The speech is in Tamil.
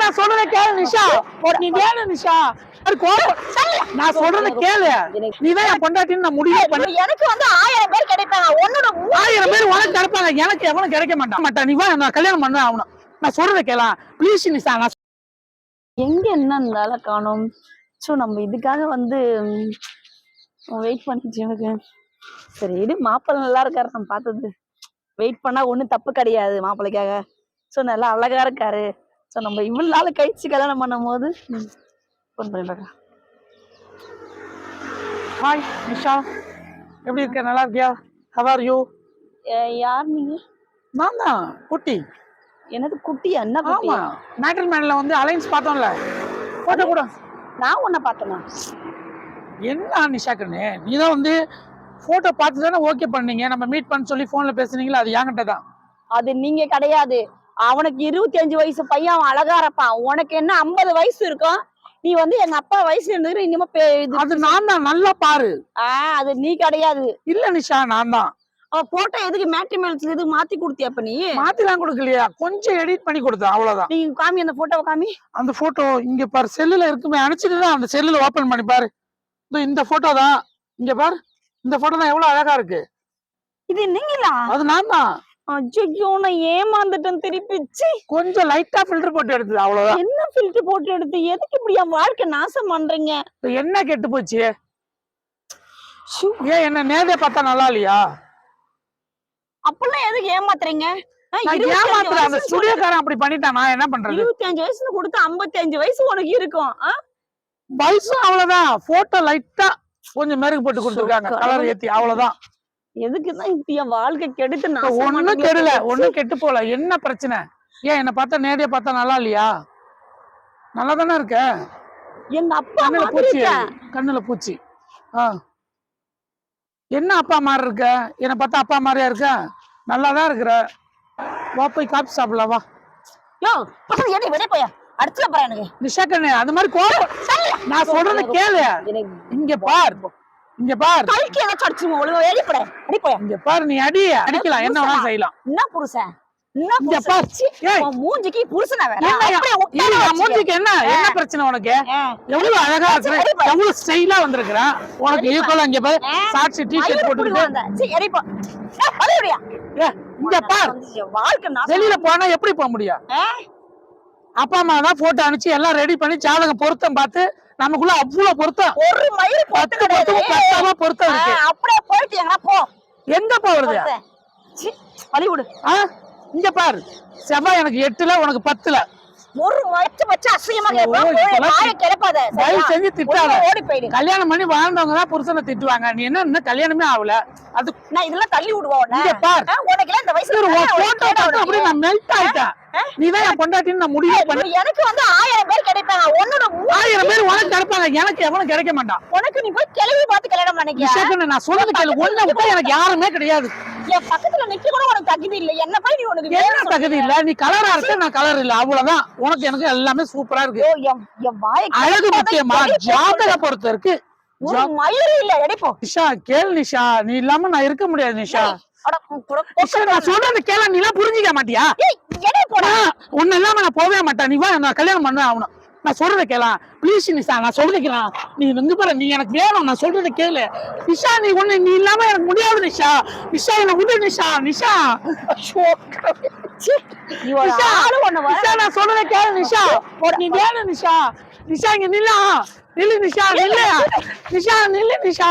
நான் சொல்றத கேளு நிஷா நீ வேணும் நிஷா அது நான் சொல்றத கேளு நீதான் என் பொண்டாட்டின்னு நான் முடிவு பண்ண எனக்கு வந்து ஆயிரம் பேர் கிடைப்பாங்க உன்னோட மூ- ஆயிரம் பேர் உனக்கு கிடைப்பாங்க எனக்கு எவனும் கிடைக்க மாட்டான் மாட்டான் நீ வா நான் கல்யாணம் பண்ண ஆகணும்。நான் சொல்றத கேளா. ப்ளீஸ் நிஷா நான் எங்க என்ன இருந்தாலும் காணோம். ஸோ நம்ம இதுக்காக வந்து வெயிட் பண்ணிச்சு எனக்கு சரி மாப்பிள்ளை நல்லா இருக்காரு நம்ம பார்த்தது. வெயிட் பண்ணா ஒண்ணும் தப்பு கிடையாது மாப்பிள்ளைக்காக. ஸோ நல்லா அழகா இருக்காரு. ஸோ நம்ம இவ்வளவு நாள் கழிச்சு கல்யாணம் பண்ணும் போது ஃபோன் பண்ணி பார்க்கலாம் ஹாய் நிஷா. எப்படி இருக்க? நல்லா இருக்கியா? ஹவ் ஆர் யூ யார் நீங்க? நான் தான் குட்டி. என்னது குட்டியா என்ன ஆமா. மேட்டல் மேன்ல வந்து அலைன்ஸ் பார்த்தோம்ல. போட்டோ கூட. நான் உன்னை பார்த்தேனா? என்ன நிஷா கண்ணு நீ தான் வந்து போட்டோ பார்த்து தானே ஓகே பண்ணீங்க. நம்ம மீட் பண்ண சொல்லி போன்ல பேசுனீங்களா? அது என்கிட்ட தான். அது நீங்க கிடையாது. அவனுக்கு இருபத்தி அஞ்சு வயசு பையன் அவன் அழகா இருப்பான் உனக்கு என்ன ஐம்பது வயசு இருக்கும்? நீ வந்து எங்க அப்பா வயசு இருந்துட்டு இனிமே பே- இது அது நான் தான். நல்லா பாரு. ஆஹ் அது நீ கிடையாது. இல்ல நிஷா நான் தான். அவன் போட்டோ எதுக்கு மேட்ரிமேல்ஸ்ல எதுக்கு மாத்தி கொடுத்தியா அப்ப நீ? மாத்திலாம் கொடுக்கலையா? கொஞ்சம் எடிட் பண்ணி கொடுத்தேன் அவ்வளவுதான். நீ காமி அந்த போட்டோவை காமி. அந்த போட்டோ இங்க பாரு செல்லுல இருக்குமே. அனுப்பிச்சிட்டு தான் அந்த செல்லுல ஓபன் பண்ணி பாரு. இதோ இந்த போட்டோ தான். இங்க பாரு. இந்த போட்டோ தான் எவ்வளவு அழகா இருக்கு. இது நீங்களா அது நான் தான். அஜ்ஜோ நான் ஏமாந்துட்டேன் திருப்பி. கொஞ்சம் லைட்டா ஃபில்டர் போட்டு எடுத்தது அவ்வளவுதான். என்ன ஃபில்டர் போட்டு எடுத்து? எதுக்கு இப்படி என் வாழ்க்கை நாசம் பண்றீங்க? என்ன கெட்டு போச்சு? ஏன் என்ன நேரே பார்த்தா நல்லா இல்லையா? அப்பெல்லாம் எதுக்கு ஏமாத்துறீங்க? ஆ, நான் 25 ஏமாத்துறேன். அந்த ஸ்டுடியோக்காரன் அப்படி பண்ணிட்டான் நான் என்ன பண்றது? இருபத்தி அஞ்சு வயசுல கொடுத்து ஐம்பத்தி அஞ்சு வயசு உனக்கு இருக்கும்? வயசும் அவ்வளவுதான். போட்டோ லைட்டா கொஞ்சம் மெருகு போட்டு கொடுத்துருக்காங்க. கலர் ஏத்தி அவ்வளவுதான். எதுக்குதான் இப்படி என் வாழ்க்கை கெடுத்து இப்ப நாசம் ஒண்ணும்? கெடல ஒண்ணும் கெட்டு போல. என்ன பிரச்சனை? ஏன் என்ன பார்த்தா நேரடியா பார்த்தா நல்லா இல்லையா? நல்லா தானே இருக்க? எங்க அப்பா கண்ணுல பூச்சி. கண்ணுல பூச்சி. ஆ. என்ன அப்பா மாதிரி இருக்க? என்ன பார்த்தா அப்பா மாதிரியா இருக்க? நல்லா தான் இருக்கிற. வா போய் காப்பி சாப்பிடலாம் வா. யோ பசங்க ஏடி வெளியே போயா? அடுத்துல போறேன் எனக்கு. நிஷா கண்ணு அது மாதிரி கோபம் நான் சொல்றத கேளு. இங்க பார். இங்க பார். கல்கி ஏதாச்சும் அடிச்சுமா ஒழுங்கா வெளியே போட. அடி போயா இங்க பார் நீ அடி. அடிக்கலாம். என்ன வேணாலும் செய்யலாம். என்ன புருஷன்? என்ன மூஞ்சிக்கு புருஷனா வேற. மூஞ்சிக்கு என்ன? என்ன பிரச்சனை உனக்கு? எவ்வளவு அழகா இருக்கிற எவ்வளவு ஸ்டைலா வந்திருக்கிற. உனக்கு ஈக்குவலா இங்க பாரு. சாட்சி டி ஷர்ட் போட்டுக்கிட்டு. இங்க பார். வெளியில போனா எப்படி போக முடியும்? அப்பா அம்மா தான் போட்டோ அனுப்பிச்சு எல்லாம் ரெடி பண்ணி ஜாதகம் பொருத்தம் பார்த்து நமக்குள்ள அவ்வளவு பொருத்தம். ஒரு மயிறு பத்து பொருத்தம். பத்தாம பொருத்தம் இருக்கு. அப்படியே போயிட்டு எங்கனா போ. எங்க போறது? வலி விடு. ஆ இங்க பார். செவ்வாய் எனக்கு எட்டுல உனக்கு பத்துல. ஒரு மச்சு மச்சு அசிங்கமா போயிடு. கல்யாணம் பண்ணி வாழ்ந்தவங்க தான் புருஷனை திட்டுவாங்க. நீ என்ன இன்னும் கல்யாணமே ஆகல. அது நான் இதெல்லாம் தள்ளி விடுவோம் உனக்கெல்லாம் இந்த வயசுல போட்டோ உனக்கு பார்த்து உனக்கு? அப்படியே நான் மெல்ட் ஆயிட்டேன். நீதான் என் பொண்டாட்டின்னு நான் முடிவு பண்ணி எனக்கு வந்து ஆயிரம் பேர் கிடைப்பாங்க. உன்னோட ஆயிரம் பேர் உனக்கு கிடைப்பாங்க. எனக்கு எவனும் கிடைக்க மாட்டான். உனக்கு நீ போய் கிளவி பார்த்து கல்யாணம் பண்ணிக்க நான் சொல்றது கேளு. ஒண்ணு விட்டா எனக்கு யாருமே கிடையாது. என் பக்கத்துல நிக்க கூட உனக்கு தகுதி இல்ல. என்ன போய் நீ உனக்கு என்ன தகுதி இல்ல? நீ கலரா இருக்க நான் கலர் இல்ல. அவ்வளவுதான். உனக்கு எனக்கு எல்லாமே சூப்பரா இருக்கு. அழகு முக்கியமா? ஜாதக பொறுத்த இருக்கு ஒரு மயிறு இல்ல. எடைப்போ நிஷா கேள் நிஷா. நீ இல்லாம நான் இருக்க முடியாது நிஷா. நான் சொல்றது கேள. நீ எல்லாம் புரிஞ்சுக்க மாட்டியா? உன்ன இல்லாம நான் போகவே மாட்டேன். நீ வா நான் கல்யாணம் பண்ண ஆகணும் நான் சொல்றத கேளா. ப்ளீஸ் நிஷா நான் சொல்றத கேளா. நீ இங்க பாரு நீ எனக்கு வேணும் நான் சொல்றத கேளு. நிஷா நீ ஒண்ணு நீ இல்லாம எனக்கு முடியாது நிஷா. நிஷா என்ன விடு நிஷா. நிஷா. நிஷா, நிஷா நான் சொல்றத கேளு நிஷா. நீ வேணும் நிஷா. நிஷா இங்க நில்லா நில்லு நிஷா நில்லு. நிஷா நில்லு நிஷா.